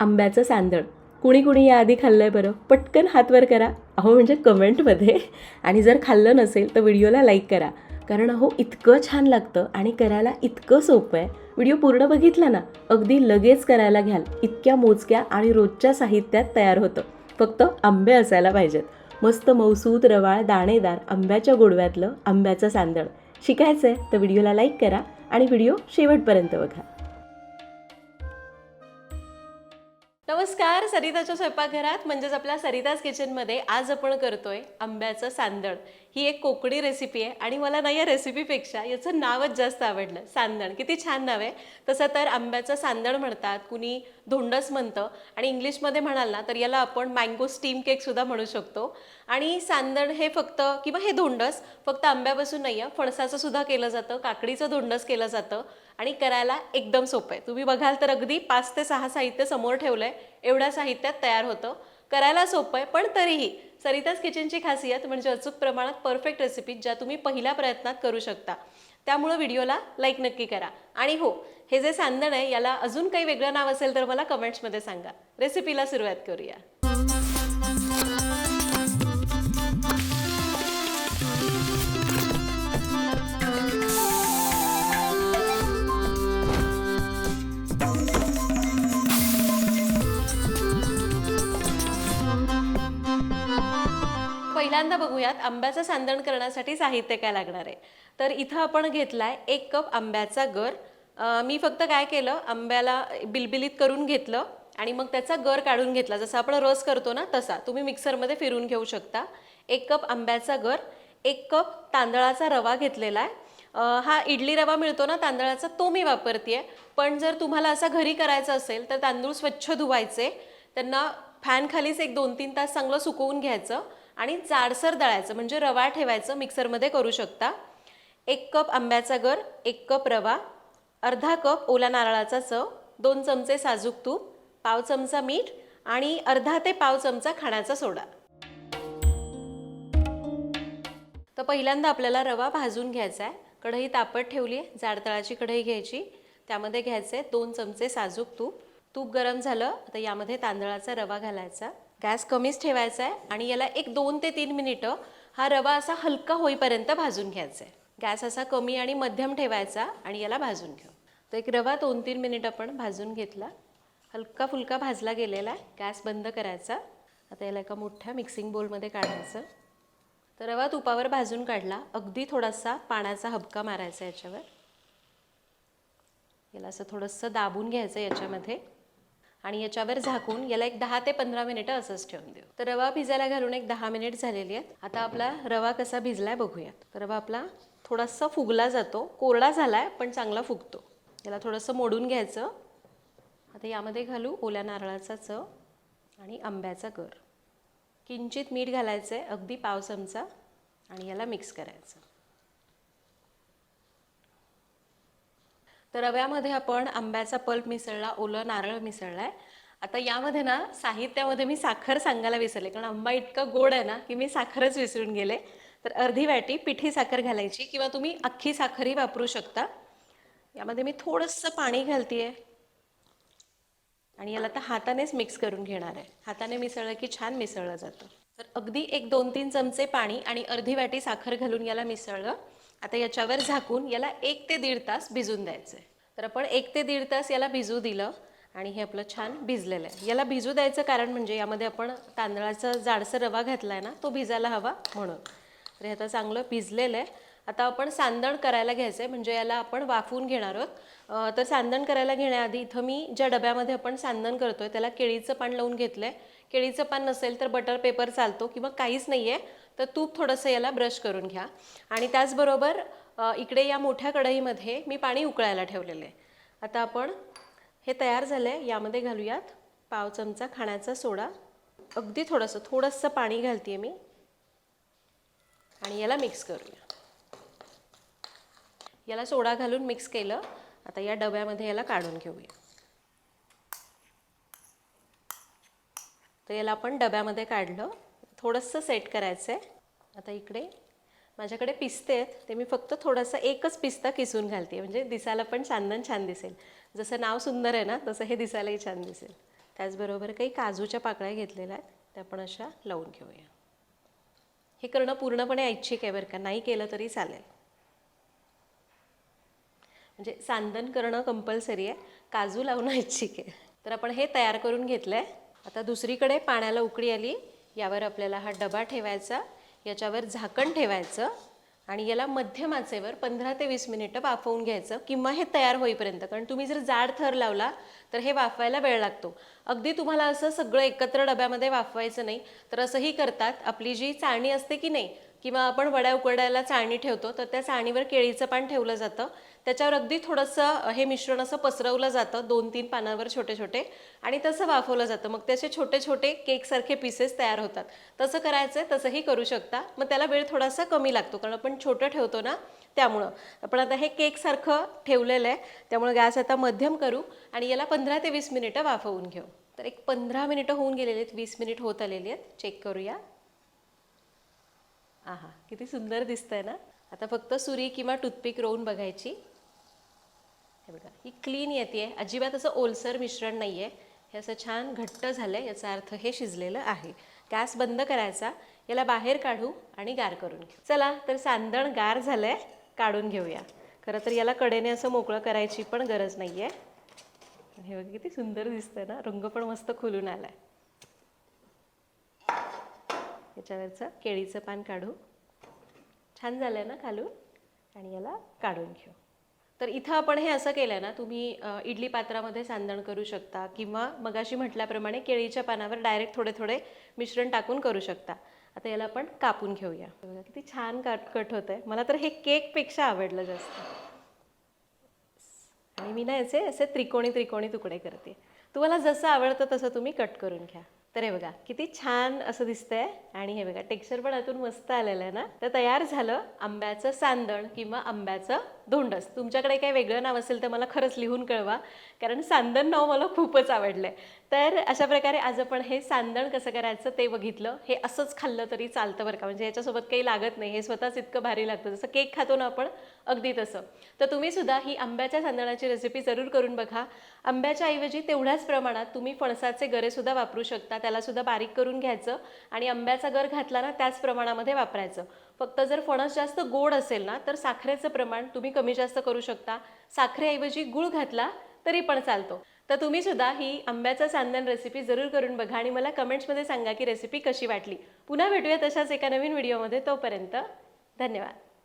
आंब्याचं सांदण कुणी कुणी याआधी खाल्लं आहे बरं. पटकन हातवर करा. अहो म्हणजे कमेंटमध्ये. आणि जर खाल्लं नसेल तर व्हिडिओला लाईक करा. कारण अहो इतकं छान लागतं आणि करायला इतकं सोपं आहे. व्हिडिओ पूर्ण बघितला ना अगदी लगेच करायला घ्याल. इतक्या मोजक्या आणि रोजच्या साहित्यात तयार होतं. फक्त आंबे असायला पाहिजेत. मस्त मौसूद रवाळ दाणेदार आंब्याच्या गोडव्यातलं आंब्याचं सांदण शिकायचं आहे तर व्हिडिओला लाईक करा आणि व्हिडिओ शेवटपर्यंत बघा. नमस्कार सरिताच्या स्वयंपाकघरात म्हणजेच आपल्या सरिताज किचनमध्ये आज आपण करतोय आंब्याचं सांदण ही एक कोकणी रेसिपी आहे आणि मला नाही या रेसिपीपेक्षा याचं नावच जास्त आवडलं सांदण किती छान नाव आहे. तसं तर आंब्याचं सांदण म्हणतात कुणी धोंडस म्हणतं आणि इंग्लिशमध्ये म्हणाल ना तर याला आपण मँगो स्टीम केकसुद्धा म्हणू शकतो. आणि सांदण हे फक्त किंवा हे धोंडस फक्त आंब्यापासून नाही आहे फणसाचं सुद्धा केलं जातं काकडीचं धोंडस केलं जातं. आणि करायला एकदम सोपं आहे. तुम्ही बघाल तर अगदी पाच ते सहा साहित्य समोर ठेवलं आहे एवढ्या साहित्यात तयार होतं. करायला सोपं आहे पण तरीही सरिताज किचनची खासियत म्हणजे अचूक प्रमाणात परफेक्ट रेसिपी ज्या तुम्ही पहिल्या प्रयत्नात करू शकता. त्यामुळं व्हिडिओला लाईक नक्की करा. आणि हो हे जे सांदण आहे याला अजून काही वेगळं नाव असेल तर मला कमेंट्समध्ये सांगा. रेसिपीला सुरुवात करूया. पहिल्यांदा बघूयात आंब्याचं सांदण करण्यासाठी साहित्य काय लागणार आहे. तर इथं आपण घेतलाय एक कप आंब्याचा गर. मी फक्त काय केलं आंब्याला बिलबिलीत करून घेतलं आणि मग त्याचा गर काढून घेतला. जसं आपण रस करतो ना तसा. तुम्ही मिक्सरमध्ये फिरून घेऊ शकता. एक कप आंब्याचा गर एक कप तांदळाचा रवा घेतलेला आहे. हा इडली रवा मिळतो ना तांदळाचा तो मी वापरते पण जर तुम्हाला असा घरी करायचा असेल तर तांदूळ स्वच्छ धुवायचे. त्यांना फॅनखालीच एक दोन तीन तास चांगलं सुकवून घ्यायचं. आणि जाडसर दळायचं म्हणजे रवा ठेवायचं मिक्सरमध्ये करू शकता. एक कप आंब्याचा गर एक कप रवा अर्धा कप ओला नारळाचा चव दोन चमचे साजूक तूप पाव चमचा मीठ आणि अर्धा ते पाव चमचा खाण्याचा सोडा. तर पहिल्यांदा आपल्याला रवा भाजून घ्यायचा आहे कढई तापत ठेवली आहे जाडतळाची कढई घ्यायची. त्यामध्ये घ्यायचे दोन चमचे साजूक तूप. तूप गरम झालं तर यामध्ये तांदळाचा रवा घालायचा. गॅस कमीच ठेवायचा आहे आणि याला एक दोन ते तीन मिनिटं हा रवा असा हलका होईपर्यंत भाजून घ्यायचा आहे. गॅस असा कमी आणि मध्यम ठेवायचा आणि याला भाजून घेऊ. तर एक रवा दोन तीन मिनिट आपण भाजून घेतला. हलका फुलका भाजला गेलेला आहे. गॅस बंद करायचा. आता याला एका मोठ्या मिक्सिंग बोलमध्ये काढायचं. तर रवा तुपावर भाजून काढला. अगदी थोडासा पाण्याचा हबका मारायचा याच्यावर. याला असं थोडंसं दाबून घ्यायचं याच्यामध्ये. आणि याच्यावर झाकून याला एक दहा ते पंधरा मिनिटं असंच ठेवून देऊ. तर रवा भिजायला घालून एक दहा मिनिट झालेली आहेत. आता आपला रवा कसा भिजलाय बघूयात. तर रवा आपला थोडासा फुगला जातो. कोरडा झालाय पण चांगला फुगतो. याला थोडंसं मोडून घ्यायचं. आता यामध्ये घालू ओल्या नारळाचा चव आणि आंब्याचा गर किंचित मीठ घालायचं आहे अगदी पाव चमचा आणि याला मिक्स करायचं. तर रव्यामध्ये आपण आंब्याचा पल्प मिसळला ओलं नारळ मिसळला आहे आता यामध्ये ना साहित्यामध्ये मी साखर सांगायला विसरले कारण आंबा इतका गोड आहे ना की मी साखरच विसरून गेले. तर अर्धी वाटी पिठी साखर घालायची किंवा तुम्ही अख्खी साखरही वापरू शकता. यामध्ये मी थोडंसं पाणी घालते आणि याला आता हातानेच मिक्स करून घेणार आहे. हाताने मिसळलं की छान मिसळलं जातं. तर अगदी एक दोन तीन चमचे पाणी आणि अर्धी वाटी साखर घालून याला मिसळलं. आता याच्यावर झाकून याला एक ते दीड तास भिजून द्यायचं आहे तर आपण एक ते दीड तास याला भिजू दिलं आणि हे आपलं छान भिजलेलं आहे. याला भिजू द्यायचं कारण म्हणजे यामध्ये आपण तांदळाचा जाडसर रवा घातला आहे ना तो भिजायला हवा म्हणून. तर हे आता चांगलं भिजलेलं आहे. आता आपण सांदण करायला घ्यायचं आहे म्हणजे याला आपण वाफवून घेणार आहोत. तर सांदण करायला घेण्याआधी इथं मी ज्या डब्यामध्ये आपण सांदण आहे त्याला केळीचं पान लावून घेतलं आहे केळीचं पान नसेल तर बटर पेपर चालतो किंवा काहीच नाही आहे तर तूप थोडंसं याला ब्रश करून घ्या. आणि त्याचबरोबर इकडे या मोठ्या कढईमध्ये मी पाणी उकळायला ठेवलेलं आहे आता आपण हे तयार झालं आहे यामध्ये घालूयात पाव चमचा खाण्याचा सोडा. अगदी थोडंसं थोडंसं पाणी घालते मी. आणि याला मिक्स करूया. याला सोडा घालून मिक्स केलं. आता या डब्यामध्ये याला काढून घेऊया. तर याला आपण डब्यामध्ये काढलं. थोडंसं सेट करायचं आहे आता इकडे माझ्याकडे पिस्ते आहेत. ते मी फक्त थोडासा एकच पिस्ता किसून घालते. म्हणजे दिसायला पण चांदन छान दिसेल. जसं नाव सुंदर आहे ना तसं हे दिसायलाही छान दिसेल. त्याचबरोबर काही काजूच्या पाकळ्या घेतलेल्या आहेत. त्या पण अशा लावून घेऊया. हे करणं पूर्णपणे ऐच्छिक आहे बरं का. नाही केलं तरी चालेल. म्हणजे सांदन करणं कंपल्सरी आहे. काजू लावणं ऐच्छिक आहे. तर आपण हे तयार करून घेतलं आहे आता दुसरीकडे पाण्याला उकळी आली. यावर आपल्याला हा डबा ठेवायचा. याच्यावर झाकण ठेवायचं. आणि याला मध्यम आचेवर पंधरा ते वीस मिनिटं वाफवून घ्यायचं किंवा हे तयार होईपर्यंत. कारण तुम्ही जर जाड थर लावला तर हे वाफवायला वेळ लागतो. अगदी तुम्हाला असं सगळं एकत्र डब्यामध्ये वाफवायचं नाही. तर असंही करतात. आपली जी चाळणी असते की नाही किंवा आपण वड्या उकडायला चाळणी ठेवतो तर त्या चाळणीवर केळीचं पान ठेवलं जातं. त्याच्यावर अगदी थोडंसं हे मिश्रण असं पसरवलं जातं दोन तीन पानावर छोटे छोटे आणि तसं वाफवलं जातं. मग त्याचे छोटे छोटे केकसारखे पीसेस तयार होतात. तसं करायचं आहे तसंही करू शकता. मग त्याला वेळ थोडासा कमी लागतो कारण आपण छोटं ठेवतो ना त्यामुळं. आपण आता हे केकसारखं ठेवलेलं आहे त्यामुळे गॅस आता मध्यम करू आणि याला पंधरा ते वीस मिनिटं वाफवून घेऊ. तर एक पंधरा मिनिटं होऊन गेलेली आहेत वीस मिनिट होत आलेली आहेत. चेक करूया. आहा किती सुंदर दिसतंय ना? आता फक्त सुरी किंवा टूथपिक रोवून बघायची. हे बघा ही क्लीन येते आहे अजिबात असं ओलसर मिश्रण नाही आहे हे असं छान घट्ट झालं आहे याचा अर्थ हे शिजलेलं आहे. गॅस बंद करायचा याला बाहेर काढू आणि गार करून घेऊ. चला तर सांदण गार झालं आहे काढून घेऊया. खरं तर याला कडेने असं मोकळं करायची पण गरज नाही आहे हे बघा किती सुंदर दिसतं ना? रंग पण मस्त खुलून आला आहे याच्यावरचं केळीचं पान काढू. छान झालं आहे ना खालून? आणि याला काढून घेऊ. तर इथं आपण हे असं केलं ना तुम्ही इडली पात्रामध्ये सांदण करू शकता किंवा मगाशी म्हटल्याप्रमाणे केळीच्या पानावर डायरेक्ट थोडे थोडे मिश्रण टाकून करू शकता. आता याला आपण कापून घेऊया. बघा किती छान काट कट होत आहे मला तर हे केकपेक्षा आवडलं जास्त. आणि मी ना याचे असे त्रिकोणी त्रिकोणी तुकडे करते. तुम्हाला जसं आवडतं तसं तुम्ही कट करून घ्या. तर हे बघा किती छान असं दिसतंय. आणि हे बघा टेक्स्चर पण आतून मस्त आलेलं आहे ना? तर तयार झालं आंब्याचं सांदण किंवा आंब्याचं धोंडस. तुमच्याकडे काही वेगळं नाव असेल तर मला खरंच लिहून कळवा कारण सांदण नाव मला खूपच आवडलंय. तर अशा प्रकारे आज आपण हे सांदण कसं करायचं ते बघितलं. हे असंच खाल्लं तरी चालतं बरं का? म्हणजे याच्यासोबत काही लागत नाही. हे स्वतःच इतकं भारी लागतं. जसं केक खातो ना आपण अगदी तसं. तर तुम्ही सुद्धा ही आंब्याच्या सांदणाची रेसिपी जरूर करून बघा. आंब्याच्या ऐवजी तेवढ्याच प्रमाणात तुम्ही फणसाचे गरेसुद्धा वापरू शकता. त्याला सुद्धा बारीक करून घ्यायचं आणि आंब्याचा गर घातला ना त्याच प्रमाणामध्ये वापरायचं. फक्त जर फणस जास्त गोड असेल ना तर साखरेचं प्रमाण तुम्ही कमी जास्त करू शकता. साखरेऐवजी गुळ घातला तरी पण चालतो. तर तुम्ही सुद्धा ही आंब्याचा सांदण रेसिपी जरूर करून बघा आणि मला कमेंट्समध्ये सांगा की रेसिपी कशी वाटली. पुन्हा भेटूया तशाच एका नवीन व्हिडिओमध्ये तोपर्यंत धन्यवाद.